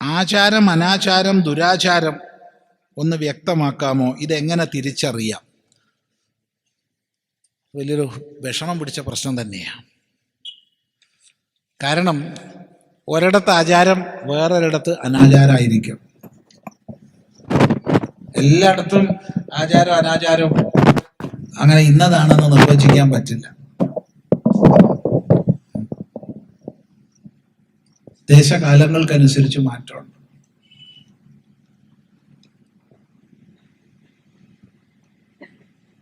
ആചാരം അനാചാരം ദുരാചാരം ഒന്ന് വ്യക്തമാക്കാമോ? ഇതെങ്ങനെ തിരിച്ചറിയാം? വലിയൊരു വിഷമം പിടിച്ച പ്രശ്നം തന്നെയാണ് കാരണം ഒരിടത്ത് ആചാരം വേറൊരിടത്ത് അനാചാരമായിരിക്കും എല്ലായിടത്തും ആചാരം അനാചാരം അങ്ങനെ ഇന്നതാണെന്ന് നിർവചിക്കാൻ പറ്റില്ല. ദേശകാലങ്ങൾക്കനുസരിച്ച് മാറ്റമുണ്ട്.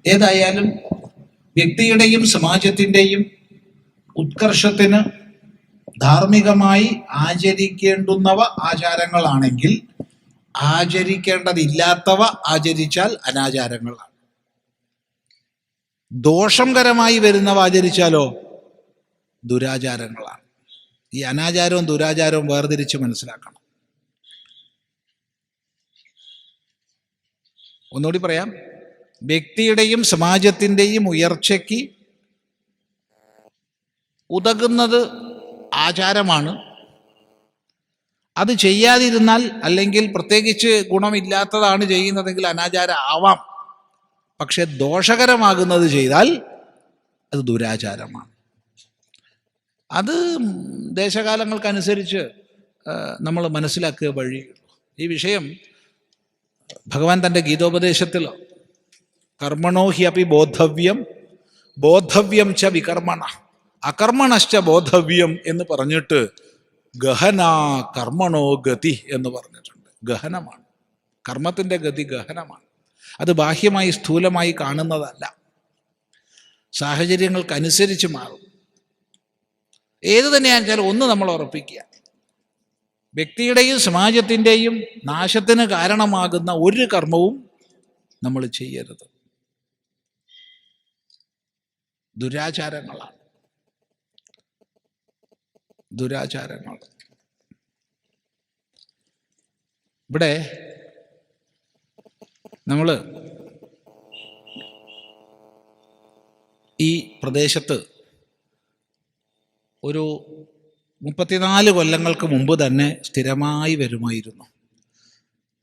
ഏതായാലും വ്യക്തിയുടെയും സമാജത്തിന്റെയും ഉത്കർഷത്തിന് ധാർമ്മികമായി ആചരിക്കേണ്ടുന്നവ ആചാരങ്ങളാണെങ്കിൽ ആചരിക്കേണ്ടതില്ലാത്തവ ആചരിച്ചാൽ അനാചാരങ്ങളാണ്. ദോഷംകരമായി വരുന്നവ ആചരിച്ചാലോ? ദുരാചാരങ്ങളാണ്. ഈ അനാചാരവും ദുരാചാരവും വേർതിരിച്ച് മനസ്സിലാക്കണം. ഒന്നുകൂടി പറയാം. വ്യക്തിയുടെയും സമാജത്തിന്റെയും ഉയർച്ചയ്ക്ക് ഉതകുന്നത് ആചാരമാണ്. അത് ചെയ്യാതിരുന്നാൽ അല്ലെങ്കിൽ പ്രത്യേകിച്ച് ഗുണമില്ലാത്തതാണ് ചെയ്യുന്നതെങ്കിൽ അനാചാരം ആവാം. പക്ഷെ ദോഷകരമാകുന്നത് ചെയ്താൽ അത് ദുരാചാരമാണ്. അത് ദേശകാലങ്ങൾക്കനുസരിച്ച് നമ്മൾ മനസ്സിലാക്കുക വഴി. ഈ വിഷയം ഭഗവാൻ തന്റെ ഗീതോപദേശത്തിൽ കർമ്മണോ ഹി അപ്പി ബോധവ്യം ബോധവ്യം ച വികർമ്മണ അകർമ്മണശ്ച ബോധവ്യം എന്ന് പറഞ്ഞിട്ട് ഗഹന കർമ്മണോ ഗതി എന്ന് പറഞ്ഞിട്ടുണ്ട്. ഗഹനമാണ്. കർമ്മത്തിന്റെ ഗതി ഗഹനമാണ്. അത് ബാഹ്യമായി സ്ഥൂലമായി കാണുന്നതല്ല. സാഹചര്യങ്ങൾക്കനുസരിച്ച് മാറും. ഏത് തന്നെയാണെന്ന് ഒന്ന് നമ്മൾ ഉറപ്പിക്കുക. വ്യക്തിയുടെയും സമാജത്തിന്റെയും നാശത്തിന് കാരണമാകുന്ന ഒരു കർമ്മവും നമ്മൾ ചെയ്യരുത്. ദുരാചാരങ്ങളാണ്. ദുരാചാരങ്ങൾ. ഇവിടെ നമ്മൾ ഈ പ്രദേശത്ത് ഒരു മുപ്പത്തിനാല് കൊല്ലങ്ങൾക്ക് മുമ്പ് തന്നെ സ്ഥിരമായി വരുമായിരുന്നു.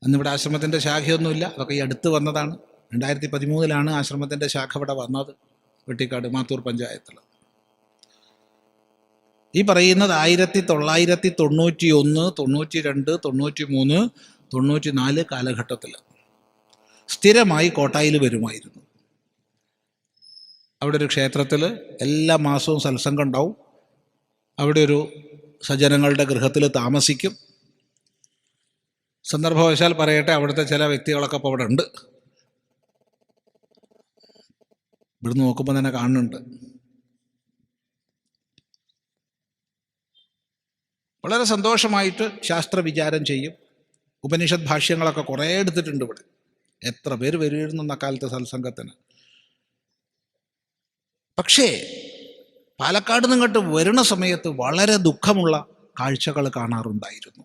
അന്നിവിടെ ആശ്രമത്തിന്റെ ശാഖയൊന്നുമില്ല. അതൊക്കെ ഈ അടുത്ത് വന്നതാണ്. രണ്ടായിരത്തി പതിമൂന്നിലാണ് ആശ്രമത്തിന്റെ ശാഖ ഇവിടെ വന്നത്. വെട്ടിക്കാട് മാത്തൂർ പഞ്ചായത്തിൽ. ഈ പറയുന്നത് ആയിരത്തി തൊള്ളായിരത്തി തൊണ്ണൂറ്റി ഒന്ന് തൊണ്ണൂറ്റി രണ്ട് തൊണ്ണൂറ്റി മൂന്ന് തൊണ്ണൂറ്റി നാല് കാലഘട്ടത്തിൽ. സ്ഥിരമായി കോട്ടായിൽ വരുമായിരുന്നു. അവിടെ ഒരു ക്ഷേത്രത്തിൽ എല്ലാ മാസവും സത്സംഗം ഉണ്ടാവും. അവിടെ ഒരു സജ്ജനങ്ങളുടെ ഗൃഹത്തിൽ താമസിക്കും. സന്ദർഭവശാൽ പറയട്ടെ അവിടുത്തെ ചില വ്യക്തികളൊക്കെ ഇപ്പോൾ അവിടെ ഉണ്ട് ഇവിടുന്ന് നോക്കുമ്പോൾ തന്നെ കാണുന്നുണ്ട്. വളരെ സന്തോഷമായിട്ട് ശാസ്ത്രവിചാരം ചെയ്യും. ഉപനിഷത് ഭാഷ്യങ്ങളൊക്കെ കുറേ എടുത്തിട്ടുണ്ട് ഇവിടെ. എത്ര പേര് വരുമായിരുന്നു അക്കാലത്തെ സത്സംഗത്തിന് പക്ഷേ പാലക്കാട് നിങ്ങോട്ട് വരുന്ന സമയത്ത് വളരെ ദുഃഖമുള്ള കാഴ്ചകൾ കാണാറുണ്ടായിരുന്നു.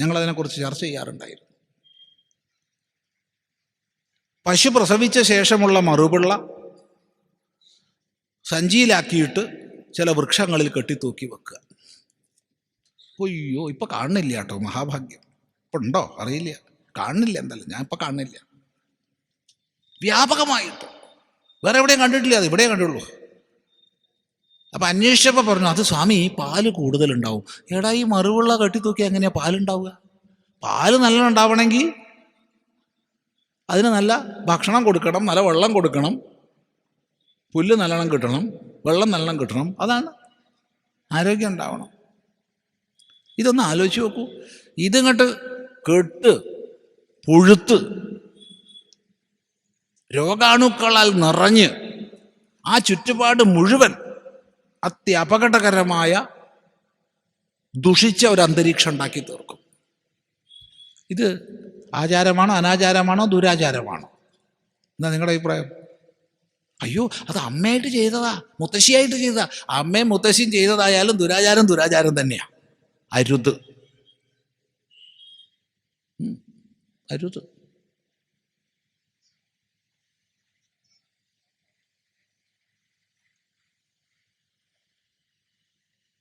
ഞങ്ങളതിനെക്കുറിച്ച് ചർച്ച ചെയ്യാറുണ്ടായിരുന്നു. പശു പ്രസവിച്ച ശേഷമുള്ള മറുപിള്ള സഞ്ചിയിലാക്കിയിട്ട് ചില വൃക്ഷങ്ങളിൽ കെട്ടിത്തൂക്കി വെക്കുക. അയ്യോ ഇപ്പൊ കാണുന്നില്ല കേട്ടോ മഹാഭാഗ്യം. ഇപ്പൊ ഉണ്ടോ അറിയില്ല. കാണുന്നില്ല എന്തായാലും. ഞാൻ ഇപ്പൊ കാണുന്നില്ല. വ്യാപകമായിട്ട്. വേറെ എവിടെയും കണ്ടിട്ടില്ല അത്. ഇവിടെയും കണ്ടുള്ളൂ. അപ്പൊ അന്വേഷിച്ചപ്പോൾ പറഞ്ഞു അത് സ്വാമി പാൽ കൂടുതലുണ്ടാവും. എടാ ഈ മറുവുള്ള കെട്ടിത്തൂക്കി എങ്ങനെയാ പാലുണ്ടാവുക? പാൽ നല്ല ഉണ്ടാവണമെങ്കിൽ അതിന് നല്ല ഭക്ഷണം കൊടുക്കണം നല്ല വെള്ളം കൊടുക്കണം. പുല്ല് നല്ലോണം കിട്ടണം വെള്ളം നല്ലോണം കിട്ടണം. അതാണ് ആരോഗ്യം ഉണ്ടാവണം. ഇതൊന്ന് ആലോചിച്ച് നോക്കൂ. ഇതിങ്ങോട്ട് കെട്ട് പുഴുത്ത് രോഗാണുക്കളാൽ നിറഞ്ഞ് ആ ചുറ്റുപാട് മുഴുവൻ അത്യപകടകരമായ ദുഷിച്ച ഒരു അന്തരീക്ഷം ഉണ്ടാക്കി തീർക്കും. ഇത് ആചാരമാണോ അനാചാരമാണോ ദുരാചാരമാണോ? എന്താ നിങ്ങളുടെ അഭിപ്രായം? അയ്യോ അത് അമ്മയായിട്ട് ചെയ്തതാ മുത്തശ്ശിയായിട്ട് ചെയ്തതാ. അമ്മയും മുത്തശ്ശിയും ചെയ്തതായാലും ദുരാചാരം ദുരാചാരം തന്നെയാണ് അരുത്. അരുത്.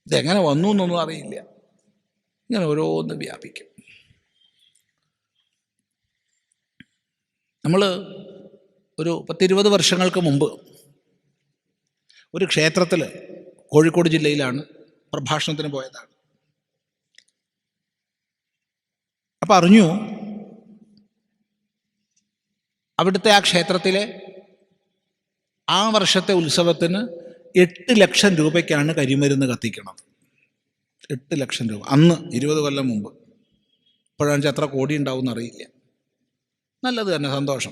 ഇതെങ്ങനെ വന്നു എന്നൊന്നും അറിയില്ല. ഇങ്ങനെ ഓരോന്ന് വ്യാപിക്കും. നമ്മൾ ഒരു പത്തിരുപത് വർഷങ്ങൾക്ക് മുമ്പ് ഒരു ക്ഷേത്രത്തിൽ കോഴിക്കോട് ജില്ലയിലാണ് പ്രഭാഷണത്തിന് പോയതാണ്. അപ്പം അറിഞ്ഞു അവിടുത്തെ ആ ക്ഷേത്രത്തിലെ ആ വർഷത്തെ ഉത്സവത്തിന് എട്ട് ലക്ഷം രൂപയ്ക്കാണ് കരിമരുന്ന് കത്തിക്കുന്നത് എട്ട് ലക്ഷം രൂപ. അന്ന് ഇരുപത് കൊല്ലം മുമ്പ്. ഇപ്പോഴാണെന്ന് എത്ര കോടി ഉണ്ടാവും അറിയില്ല. നല്ലത് തന്നെ സന്തോഷം.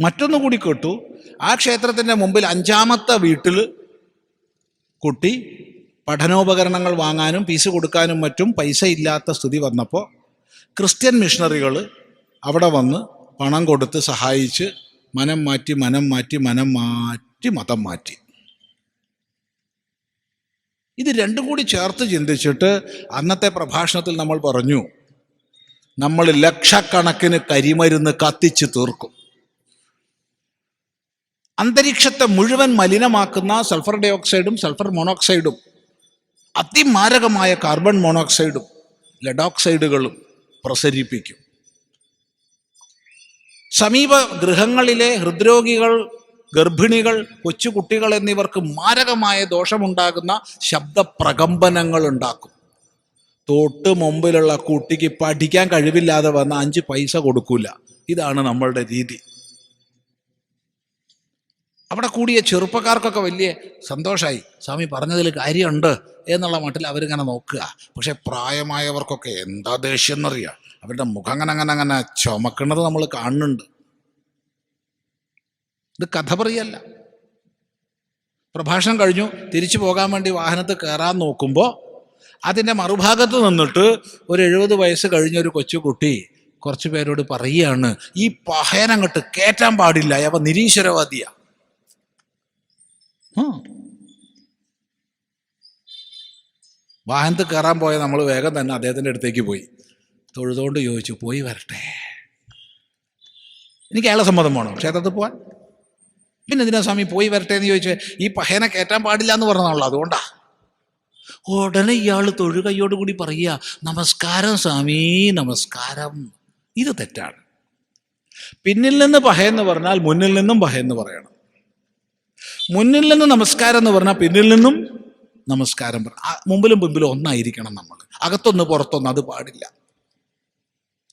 മറ്റൊന്നു കൂടി കേട്ടു. ആ ക്ഷേത്രത്തിന്റെ മുമ്പിൽ അഞ്ചാമത്തെ വീട്ടിൽ കുട്ടി പഠനോപകരണങ്ങൾ വാങ്ങാനും ഫീസ് കൊടുക്കാനും മറ്റും പൈസ ഇല്ലാത്ത സ്ഥിതി വന്നപ്പോൾ ക്രിസ്ത്യൻ മിഷണറികൾ അവിടെ വന്ന് പണം കൊടുത്ത് സഹായിച്ച് മനം മാറ്റി മനം മാറ്റി മനം മാറ്റി മതം മാറ്റി. ഇത് രണ്ടും കൂടി ചേർത്ത് ചിന്തിച്ചിട്ട് അന്നത്തെ പ്രഭാഷണത്തിൽ നമ്മൾ പറഞ്ഞു നമ്മൾ ലക്ഷക്കണക്കിന് കരിമരുന്ന് കത്തിച്ച് തീർക്കും. അന്തരീക്ഷത്തെ മുഴുവൻ മലിനമാക്കുന്ന സൾഫർ ഡൈ ഓക്സൈഡും സൾഫർ മോണോക്സൈഡും അതിമാരകമായ കാർബൺ മോണോക്സൈഡും ലഡോക്സൈഡുകളും പ്രസരിപ്പിക്കും. സമീപ ഗൃഹങ്ങളിലെ ഹൃദ്രോഗികൾ ഗർഭിണികൾ കൊച്ചുകുട്ടികൾ എന്നിവർക്ക് മാരകമായ ദോഷമുണ്ടാകുന്ന ശബ്ദപ്രകമ്പനങ്ങൾ ഉണ്ടാക്കും തൊട്ട് മുമ്പിലുള്ള കുട്ടിക്ക് പഠിക്കാൻ കഴിവില്ലാതെ വന്ന അഞ്ച് പൈസ കൊടുക്കൂല. ഇതാണ് നമ്മളുടെ രീതി. അവിടെ കൂടിയ ചെറുപ്പക്കാർക്കൊക്കെ വലിയ സന്തോഷമായി സ്വാമി പറഞ്ഞതിൽ കാര്യമുണ്ട് എന്നുള്ള മട്ടിൽ അവരിങ്ങനെ നോക്കുക. പക്ഷെ പ്രായമായവർക്കൊക്കെ എന്താ ദേഷ്യം എന്നറിയാം. അവരുടെ മുഖം അങ്ങനെ അങ്ങനെ അങ്ങനെ ചുമക്കുന്നത് നമ്മൾ കാണുന്നുണ്ട്. ഇത് കഥ പറയല്ല. പ്രഭാഷണം കഴിഞ്ഞു. തിരിച്ചു പോകാൻ വേണ്ടി വാഹനത്തിൽ കയറാൻ നോക്കുമ്പോൾ അതിന്റെ മറുഭാഗത്ത് നിന്നിട്ട് ഒരു എഴുപത് വയസ്സ് കഴിഞ്ഞ ഒരു കൊച്ചുകുട്ടി കുറച്ച് പേരോട് പറയുകയാണ് ഈ പഹയനങ്ങോട്ട് കയറ്റാൻ പാടില്ല. അവ നിരീശ്വരവാദിയാ. വാഹനത്തിൽ കയറാൻ പോയ നമ്മൾ വേഗം തന്നെ അദ്ദേഹത്തിന്റെ അടുത്തേക്ക് പോയി. തൊഴുതുകൊണ്ട് ചോദിച്ചു പോയി വരട്ടെ. എനിക്ക് അയാളെ സമ്മതം വേണം. ക്ഷേത്രത്തിൽ പോവാൻ? പിന്നെ എന്തിനാ സ്വാമി പോയി വരട്ടെ എന്ന് ചോദിച്ചു? ഈ പഹേനെ കയറ്റാൻ പാടില്ല എന്ന് പറഞ്ഞാണല്ലോ അതുകൊണ്ടാ. ഉടനെ ഇയാൾ തൊഴുകൈയോട് കൂടി പറയുക നമസ്കാരം സ്വാമി നമസ്കാരം. ഇത് തെറ്റാണ്. പിന്നിൽ നിന്ന് പഹയെന്ന് പറഞ്ഞാൽ മുന്നിൽ നിന്നും പഹയെന്ന് പറയണം. മുന്നിൽ നിന്ന് നമസ്കാരം എന്ന് പറഞ്ഞാൽ പിന്നിൽ നിന്നും നമസ്കാരം മുമ്പിലും പിമ്പിലും ഒന്നായിരിക്കണം നമ്മൾ. അകത്തൊന്ന് പുറത്തൊന്ന് അത് പാടില്ല.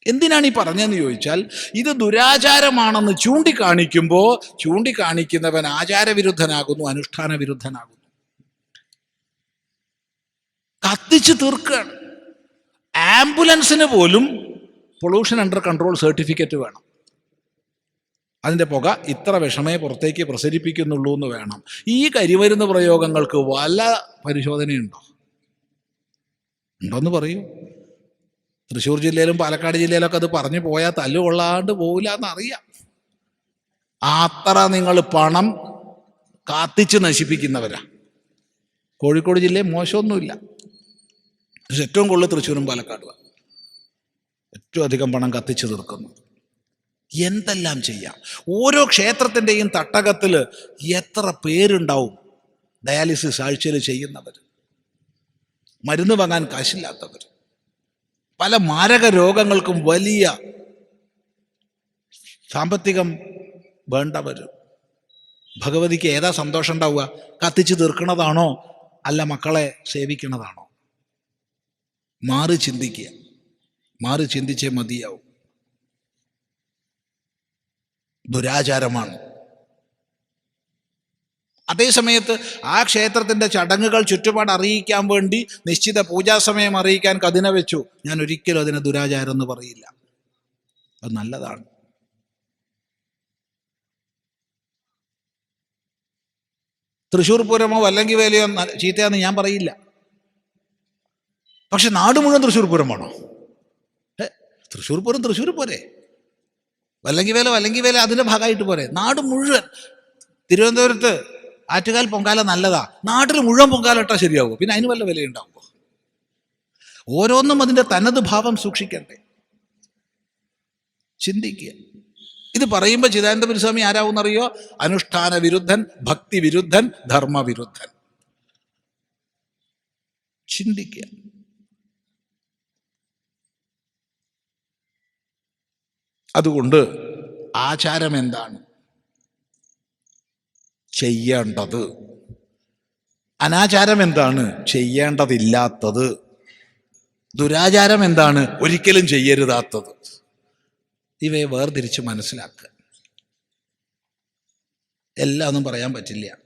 എന്തിനാണ് ഈ പറഞ്ഞതെന്ന് ചോദിച്ചാൽ ഇത് ദുരാചാരമാണെന്ന് ചൂണ്ടിക്കാണിക്കുമ്പോൾ ചൂണ്ടിക്കാണിക്കുന്നവൻ ആചാരവിരുദ്ധനാകുന്നു അനുഷ്ഠാന വിരുദ്ധനാകുന്നു കത്തിച്ച് തീർക്കുകയാണ്. ആംബുലൻസിന് പോലും പൊള്യൂഷൻ അണ്ടർ കൺട്രോൾ സർട്ടിഫിക്കറ്റ് വേണം. അതിന്റെ പുക ഇത്ര വിഷമേ പുറത്തേക്ക് പ്രസരിപ്പിക്കുന്നുള്ളൂ എന്ന് വേണം. ഈ കരിമരുന്ന് പ്രയോഗങ്ങൾക്ക് വല്ല പരിശോധനയുണ്ടോ? ഉണ്ടോന്ന് പറയൂ. തൃശ്ശൂർ ജില്ലയിലും പാലക്കാട് ജില്ലയിലൊക്കെ അത് പറഞ്ഞു പോയാൽ തല്ലു കൊള്ളാണ്ട് പോവില്ല എന്നറിയാം അത്ര നിങ്ങൾ പണം കാത്തിച്ച് നശിപ്പിക്കുന്നവരാ. കോഴിക്കോട് ജില്ലയിൽ മോശമൊന്നുമില്ല. പക്ഷെ ഏറ്റവും കൂടുതൽ തൃശ്ശൂരും പാലക്കാടുമാണ് ഏറ്റവും അധികം പണം കത്തിച്ചു തീർക്കുന്നു. എന്തെല്ലാം ചെയ്യാം? ഓരോ ക്ഷേത്രത്തിന്റെയും തട്ടകത്തിൽ എത്ര പേരുണ്ടാവും? ഡയാലിസിസ് ആഴ്ചയിൽ ചെയ്യുന്നവർ മരുന്ന് വാങ്ങാൻ കാശില്ലാത്തവർ പല മാരക രോഗങ്ങൾക്കും വലിയ സാമ്പത്തികം വേണ്ടവർ ഭഗവതിക്ക് ഏതാ സന്തോഷം ഉണ്ടാവുക? കത്തിച്ചു തീർക്കണതാണോ? അല്ല മക്കളെ സേവിക്കണതാണോ? മാറി ചിന്തിക്കുക. മാറി ചിന്തിച്ചേ മതിയാവും. ദുരാചാരമാണ്. അതേസമയത്ത് ആ ക്ഷേത്രത്തിന്റെ ചടങ്ങുകൾ ചുറ്റുപാട് അറിയിക്കാൻ വേണ്ടി നിശ്ചിത പൂജാസമയം അറിയിക്കാൻ കതിന വെച്ചു. ഞാൻ ഒരിക്കലും അതിനെ ദുരാചാരം എന്ന് പറയില്ല. അത് നല്ലതാണ്. തൃശ്ശൂർ പൂരമോ അല്ലെങ്കിൽ വേലയോ ചീത്തയാന്ന് ഞാൻ പറയില്ല. പക്ഷെ നാട് മുഴുവൻ തൃശ്ശൂർ പൂരമാണോ? തൃശ്ശൂർ പൂരം തൃശ്ശൂർ പോരെ. വല്ലങ്കി വേല വല്ലങ്കി വേല അതിന്റെ ഭാഗമായിട്ട് പോരെ. നാട് മുഴുവൻ. തിരുവനന്തപുരത്ത് ആറ്റുകാൽ പൊങ്കാല നല്ലതാ. നാട്ടിൽ മുഴുവൻ പൊങ്കാല ഇട്ടാൽ പിന്നെ അതിന് വല്ല വിലയുണ്ടാവുമോ? ഓരോന്നും അതിന്റെ തനത് ഭാവം സൂക്ഷിക്കണ്ടേ. ചിന്തിക്കുക. ഇത് പറയുമ്പോൾ ചിദാനന്ദപുരി സ്വാമി ആരാവുന്നറിയോ? അനുഷ്ഠാന വിരുദ്ധൻ ഭക്തി വിരുദ്ധൻ ധർമ്മവിരുദ്ധൻ. ചിന്തിക്കുക. അതുകൊണ്ട് ആചാരം എന്താണ് ചെയ്യേണ്ടത്. അനാചാരം എന്താണ്? ചെയ്യേണ്ടതില്ലാത്തത്. ദുരാചാരം എന്താണ്? ഒരിക്കലും ചെയ്യരുതാത്തത്. ഇവയെ വേർതിരിച്ച് മനസ്സിലാക്കുക. എല്ലാം ഒന്നും പറയാൻ പറ്റില്ല.